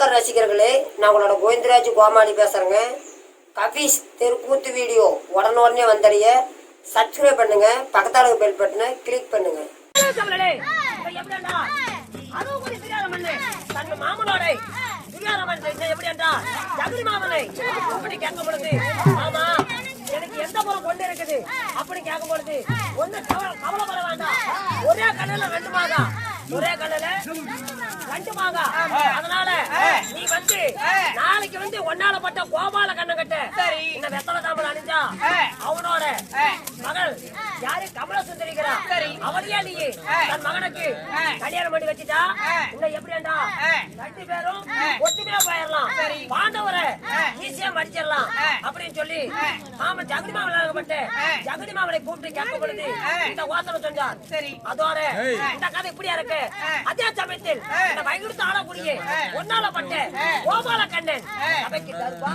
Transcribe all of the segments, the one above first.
ரசிகர்களே நான் உங்களோட கோவிந்தராஜ் கோமாளி பேசுகிறேங்க கபீஸ் தெருக்கூத்து வீடியோ உடனுடனே வந்தடைய சப்ஸ்கிரைப் பண்ணுங்க பக்கத்தாளுக்கு பெல் பட்டனை கிளிக் பண்ணுங்க. தமிழே, அதுவும் கூட தெரியாத மண்ணு. தன் மாமனோடை துரியாதவன் எப்படி என்றால், ஜகுரி மாமனை அப்படி கேட்கும் பொழுது, ஆமா, எனக்கு எந்த புறம் கொண்டு இருக்குது? அப்படி கேட்கும் பொழுது ஒண்ணு கவலை- கவலைப்பட வேண்டாம். ஒரே கண்ணுல ரெண்டு ஒரே கண்ணுல ரெண்டு மாங்கா அதனால நீ வந்து நாளைக்கு வந்து ஒன்னால பட்ட கோபால கண்ணம் கட்ட. இந்த வெத்தலை தாம்பல் அணிஞ்சா அவனோட மகள் யாரு? கமல சுந்தரிக்கிறா அவளையே நீ தன் மகனுக்கு கல்யாணம் பண்ணி வச்சுட்டா. இன்னும் எப்படியாண்டா? ரெண்டு பேரும் ஈஸியா மடிச்சிடலாம் அப்படின்னு சொல்லி மாமன் ஜகுதி மாமன் அழகப்பட்டு ஜகுதி மாமனை கூப்பிட்டு கேட்கும் பொழுது இந்த ஓசனை சொன்னார் சரி. அதோட இந்த கதை இப்படியா இருக்கு? அதே சமயத்தில் இந்த வயகுடுத்த ஆளக்கூடிய ஒன்னால பட்டு கோபால கண்ணன் அவைக்கு தருவா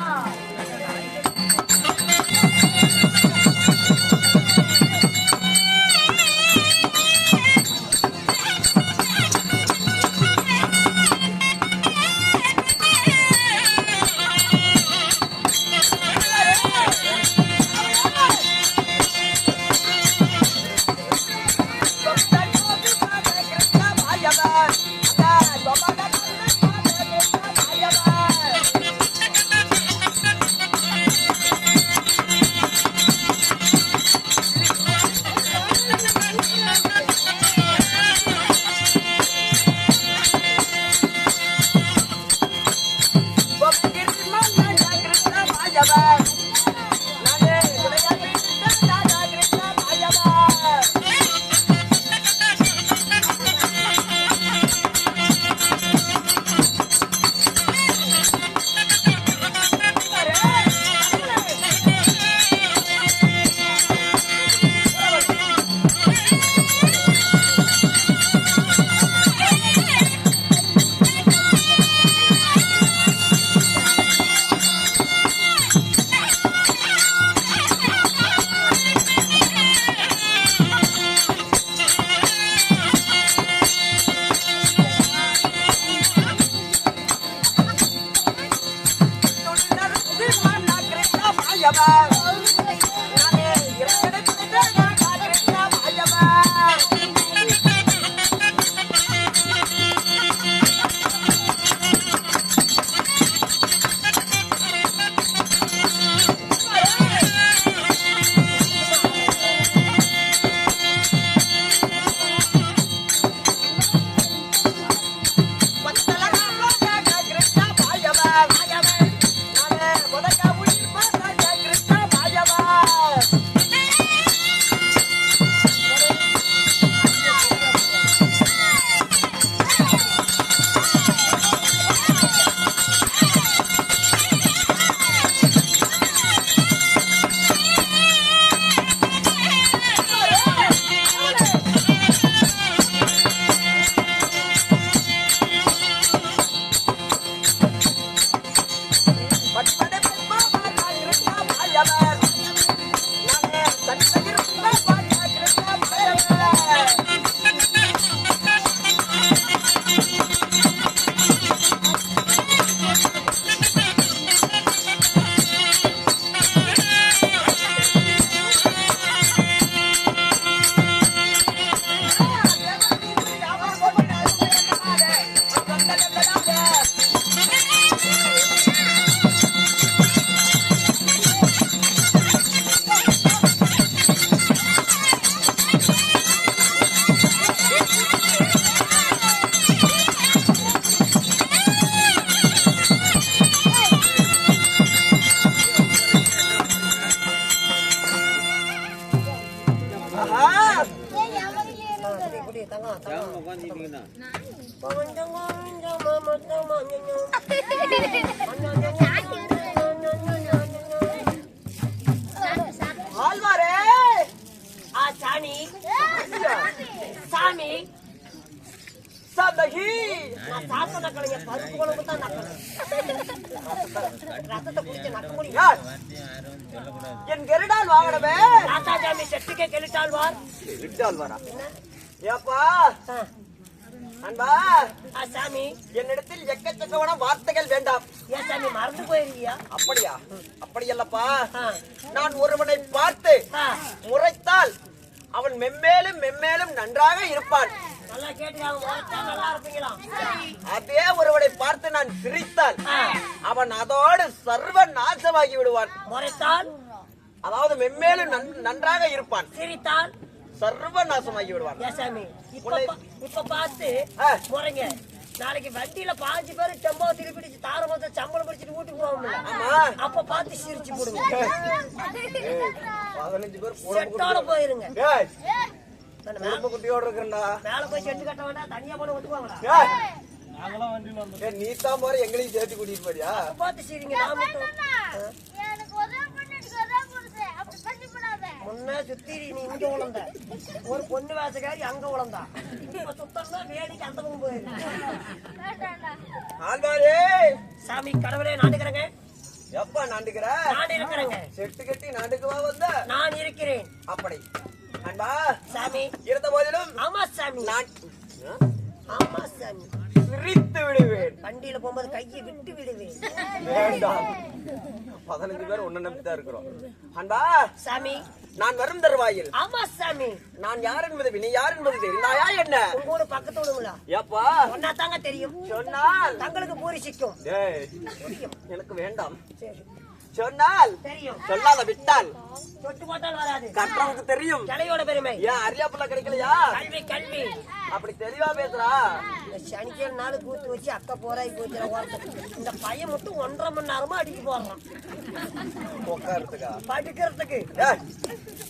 வாங்கினவே ராசாஜாமி செட்டுக்கே கெளிட்டாழ்வார் விட்டால் வரா ஏப்பா அன்பா சாமி. என்னிடத்தில் எக்கச்சக்கமான வார்த்தைகள் வேண்டாம். ஏன் சாமி மறந்து போயிருக்கியா? அப்படியா? அப்படியல்லப்பா. நான் ஒருவனை பார்த்து முறைத்தால் அவன் மெம்மேலும் மெம்மேலும் நன்றாக இருப்பான். அதே ஒருவனை பார்த்து நான் சிரித்தால் அவன் அதோடு சர்வ நாசமாகி விடுவான். முறைத்தால் அதாவது மெம்மேலும் நன்- நன்றாக இருப்பான். சிரித்தால்? சர்வ நாசமாகி விடுவான் இப்ப பார்த்து ஆ. முறைங்க. நாளைக்கு வண்டியில பாஞ்சு பேரு டெம்போ திருப்பிடிச்சு தார மொத்தம் சம்பளம் பிடிச்சிட்டு வீட்டுக்கு போவோம்ல. ஆமா. அப்ப பார்த்து சிரிச்சு போடுங்க. பதினஞ்சு பேர் செட்டோட போயிருங்க. குட்டியோட இருக்கிறா மேல போய் செட்டு கட்ட வேண்டாம் தனியா போன ஒத்துக்குவாங்களா நீ தான் போற எங்களையும் சேர்த்து கூட்டிட்டு போறியா? பார்த்து சிரிங்க நான் மட்டும் எனக்கு உதவி பண்ணிட்டு உதவி கொடுத்து அப்படி பண்ணி முன்ன சுத்தி நீ இங்க உழந்த. ஒரு பொண்ணு வேசக்காரி அங்க உழந்தா. இப்ப சுத்தம்னா வேடிக்கை அந்த பக்கம் போயிருக்கு சாமி கடவுளே நாடுகிறேங்க எப்ப நாண்டுக்கிற? நான் இருக்கிறேங்க. செட்டு கட்டி நாண்டுக்குவா வந்த? நான் இருக்கிறேன். அப்படி. அன்பா சாமி. இருந்த போதிலும் ஆமா சாமி. நான் ஆமா சாமி. சிரித்து விடுவேன். வண்டியில போகும்போது கையை விட்டு விடுவேன். வேண்டாம். பதினஞ்சு பேர் ஒன்னு நம்பித்தான் இருக்கிறோம். அன்பா சாமி. நான் வரும் தருவாயில். ஆமா சாமி. நான் யார் என்பது நீ யார் என்பது தெரிந்தாயா என்ன? உங்க ஊரு பக்கத்து விடுங்களா ஏப்பா. ஒன்னா தாங்க தெரியும். சொன்னால். தங்களுக்கு பூரி சிக்கும் எனக்கு வேண்டாம். சரி. சொன்னால் தெரியும். சொல்லாத விட்டால். தொட்டு போட்டால் வராது. கற்றவனுக்கு தெரியும். கிளையோட பெருமை. ஏன் அரியாப்புல கிடைக்கலையா? கல்வி கல்வி. அப்படி தெளிவா பேசுறா. இந்த சனிக்கிழமை நாள் கூத்து வச்சு அக்கா போறாய் போச்சு ஓரத்துக்கு இந்த பையன் மட்டும் ஒன்றரை மணி நேரமா அடிக்க போடுறான். உட்காரத்துக்கா படிக்கிறதுக்கு. ஏய்,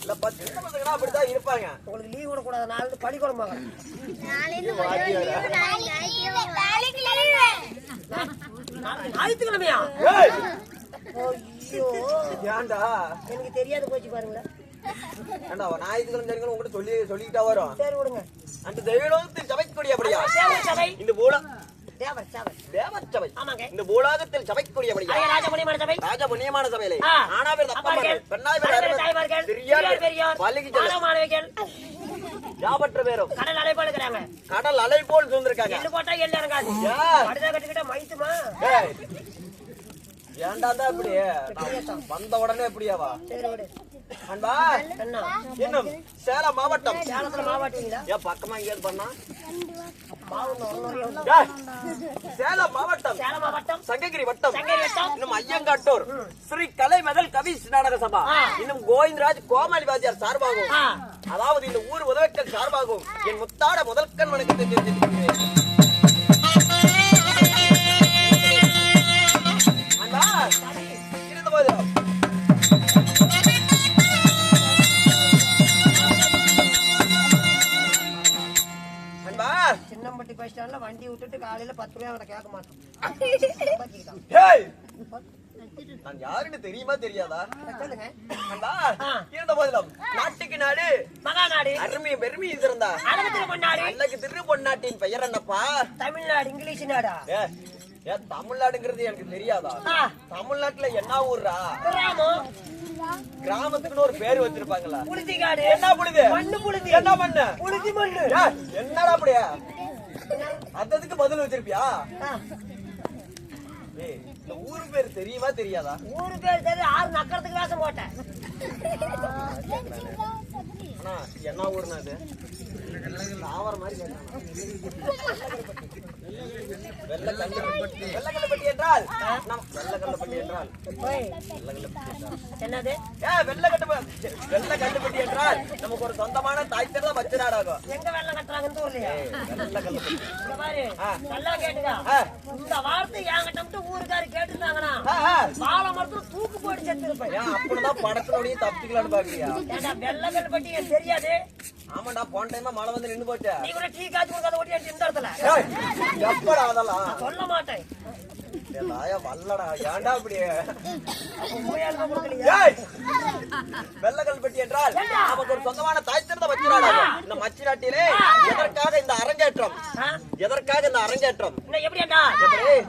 இல்ல பத்து பசங்கன்னா அப்படிதான் இருப்பாங்க. உங்களுக்கு லீவ் விட கூடாது நாலு பள்ளிக்கூடம் பார்க்கணும் நாளைக்கு லீவு நாளைக்கு ஞாயிற்றுக்கிழமையா? ஏன்டா? எனக்கு தெரியாது போச்சு பாருங்களேன் அவன் ஞாயிற்றுக்கிழமை சரிங்களும் உங்ககிட்ட சொல்லி சொல்லிக்கிட்டா வரும். சரி விடுங்க. அந்த தெய்வலோகத்தில் சபைக்கூடிய அப்படியா? சபை. இந்த பூலா தேவர் சபை. தேவ சபை. ஆமாங்க. இந்த பூலோகத்தில் சபைக்கூடிய அப்படியா? ராஜமணிமான சபை. ராஜ புண்ணியமான சபையிலே. ஆனா பேர் தப்பமார்கள் பெண்ணாய் பேர். தாய்மார்கள், பெரியார் பெரியார், பள்ளிக்கு மாணவிகள். யாபற்ற பேரும்? கடல் அலைப்பாடு இருக்கிறாங்க. கடல் அலை போல் சூழ்ந்திருக்காங்க. எள்ளு போட்டா எள்ளு இறங்காது. கட்டிக்கிட்ட ஏன்டா தான் இப்படி வந்த உடனே விடு அன்பா இன்னும் சேலம் மாவட்டம். சேலத்துல மாவாட்டுவீங்களா ஏன் பக்கமா எங்கேயாவது பண்ணா? சேலம் மாவட்டம். சேலம் மாவட்டம். சங்ககிரி வட்டம். இன்னும் ஐயங்காட்டூர். ஸ்ரீ கலை மகள் கவி நாடக சபா. இன்னும் கோவிந்தராஜ் கோமாளி வாத்தியார் சார்பாகவும் ஆ. அதாவது இந்த ஊர் உதவிக்கல் சார்பாகவும் என் முத்தாட முதல்கண் வணக்கத்தை தெரிவித்துக்கிறேன் பஸ் ஸ்டாண்ட்ல வண்டி விட்டுட்டு காலையில பத்து ரூபாய் அவனை கேட்க மாட்டோம் நான் யாருன்னு தெரியுமா தெரியாதா. இருந்த போதிலும் நாட்டுக்கு நாடு மகாநாடு. அருமையை பெருமையை இருந்தா அழகத்திர பொன்னாடு. அன்னைக்கு திரு பொன்னாட்டின் பெயர் என்னப்பா? தமிழ்நாடு இங்கிலீஷ் நாடா? ஏ, ஏ, தமிழ்நாடுங்கிறது எனக்கு தெரியாதா. தமிழ்நாட்டுல என்ன ஊர்ரா? கிராமத்துக்குன்னு ஒரு பேர் வச்சிருப்பாங்களா? புழுதிகாடு என்ன புழுது? மண்ணு புழுதி. என்ன மண்ணு? புழுதி மண்ணு. என்னடா அப்படியா அந்ததுக்கு பதில் வச்சிருப்பியா? இந்த ஊர் பேர் தெரியுமா தெரியாதா? ஊரு பேர் சரி ஆறு நக்கறதுக்கு வேஷம் போட்டேன் என்ன ஊர்னா அது தாவர மாதிரி? வெள்ளக்கல்லுப்பட்டி வெள்ளக்கல்லுப்பட்டி என்றால் வெள்ளக்கல்லுப்பட்டி என்றால். வெள்ளக்கல்லுப்பட்டி என்னது? வெள்ளக்கட்டு வெள்ளக்கல்லுப்பட்டி நமக்கு ஒரு சொந்தமான தாய் திறந்த பச்சை நாடாகும் எங்க வெள்ளம் கட்டுறாங்க இந்த ஊர்லயா வெள்ளக்கல்லுப்பட்டி. நல்லா. இந்த வார்த்தை என்கிட்ட ஊருக்காரு கேட்டுருந்தாங்கன்னா. வாழை மரத்துல தூக்கு போட்டு செத்துருப்பேன். அப்படிதான் படத்தினுடைய தப்பிக்கலாம்னு பாக்குறியா? ஏண்டா வெள்ளக்கல் பட்டி எனக்கு தெரியாது? ஆமாண்டா போன டைமா மழை வந்து நின்னு போச்சே. நீ கூட டீ காய்ச்சி கொடுக்காத ஓட்டி இந்த இடத்துல. எப்படா அதெல்லாம்? சொல்ல மாட்டேன். வெள்ளக்கல்பட்டி என்றால் நமக்கு ஒரு சொந்தமான தாய் திறந்த மச்சி நாடாகும் இந்த மச்சி நாட்டிலே எதற்காக இந்த அரங்கேற்றம்? எதற்காக இந்த அரங்கேற்றம்?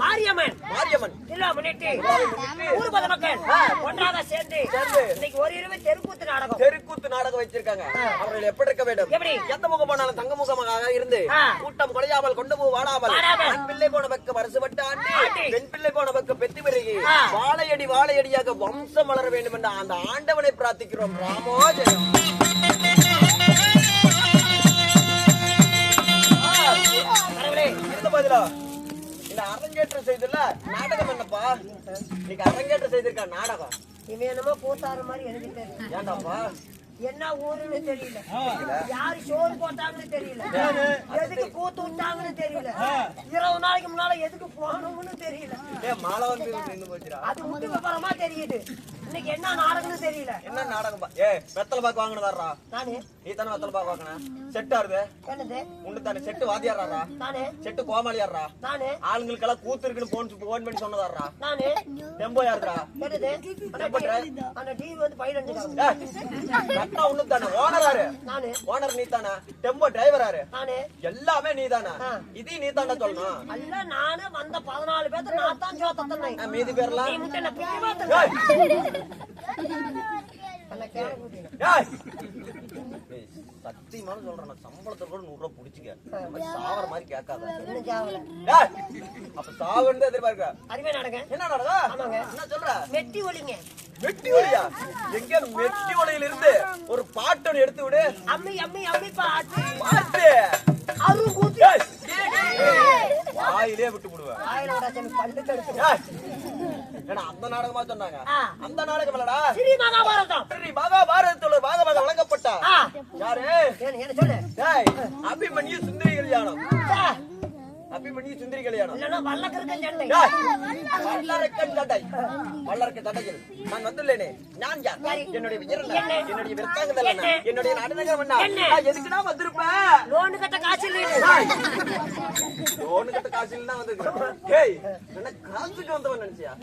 மாரியம்மன். மாரியம்மன். மக்கள் ஒன்றாக சேர்ந்து. இன்னைக்கு ஒரு இரவு தெருக்கூத்து நாடகம். தெருக்கூத்து நாடகம் வச்சிருக்காங்க அவர்கள் எப்படி இருக்க வேண்டும்? எப்படி? எந்த முகம் போனாலும் தங்க முகமாக இருந்து. கூட்டம் குலையாமல் கொண்டு. ஆண் பிள்ளை போன பக்கம் அரசுபட்டு ஆண்டி பிள்ளை போன பக்கம் பெத்து பிறகு. வாழையடி வாழையடியாக வம்சம் வளர வேண்டும் என்ற அந்த ஆண்டவனை பிரார்த்திக்கிறோம். ராமோ ஜெயம். இந்த அரங்கேற்றம் செய்துல நாடகம் என்னப்பா? இன்னைக்கு அரங்கேற்றம் செய்திருக்கா நாடகம். இவன் என்னமோ கூத்தாறு மாதிரி தெரியும் ஏண்டாப்பா என்ன ஊருன்னு தெரியல. யாரு சோறு போட்டாங்கன்னு தெரியல. எதுக்கு கூத்து விட்டாங்கன்னு தெரியல. இருபது நாளைக்கு முன்னால எதுக்கு போனோம்னு தெரியல. அது முட்டு விவரமா தெரியுது. இன்னைக்கு என்ன நாடகம்னு தெரியல. என்ன நாடகம் ஏ வெத்தலை பாக்கு வாங்கினதாரா நானு. நீ தானே வெத்தலை பாக்கு வாங்கின? செட்டா இருது என்னது? உண்டு தானே செட்டு வாத்தியாரா நானு. செட்டு கோமாளியாரா நானு. ஆளுங்களுக்கெல்லாம் கூத்து இருக்குன்னு போன் போன் பண்ணி சொன்னதாரா நானு. டெம்போ யாருடா என்னது? அந்த டிவி வந்து ஏய், வெத்தா உண்டு தானே ஓனர் யாரு? நானு. ஓனர் நீ தானே டெம்போ டிரைவர் யாரு? நானு. எல்லாமே நீ தானே. ஆ. இது நீ தானே சொல்லணும். அல்ல நானு வந்த பதினாலு பேர்த்த நான் தான் சோத்தத்தனை ஆ, மீதி பேர்லாம் நீ முட்டை நான் பிரிச்சு சத்தியமான சொல்றேன் சம்பளத்தை கூட நூறு ரூபாய் புடிச்சுக்க இந்த மாதிரி மாதிரி கேட்காத இன்னும் ஜாவல ஏய், அப்ப சாவுன்னு எதிர்பார்க்க அறிவே நடங்க என்ன நடக்கா ஆமாங்க. என்ன சொல்ற மெட்டி ஒலிங்க மெட்டி ஒலியா எங்க மெட்டி ஒலியில இருந்து ஒரு பாட்டு எடுத்து விடு அம்மி அம்மி அம்மி பாட்டு பாட்டு அரு கூத்து வாயிலே விட்டு விடுவேன் ஆயிரம் சாமி பல்லு கெடுத்து ஏய், ஏன்னா அந்த நாடகமா சொன்னாங்க. அந்த நாடகம் இல்லடா. ஸ்ரீ மகாபாரதம். ஸ்ரீ மகாபாரதத்துல பாகமாக வழங்கப்பட்ட. யாரு? சொல்லு. அபிமன்யு சுந்தரி கல்யாணம் சா, அபிமன்யு சுந்தரி கல்யாணம் இல்லன்னா வல்லரக்கன் சட்டை. சட்டையில் நான் வந்துள்ளேனே. நான் யார்? என்னுடைய? என்னுடைய விற்காங்கதல் என்ன? என்னுடைய என்ன? நான் எதுக்குடா வந்திருப்பேன்? லோனு கட்ட காசு இல்லை லோனு கட்ட காசு இல்ல வந்திருக்கேன் ஏய் என்ன காசுக்கு வந்தவன் நினைச்சியா?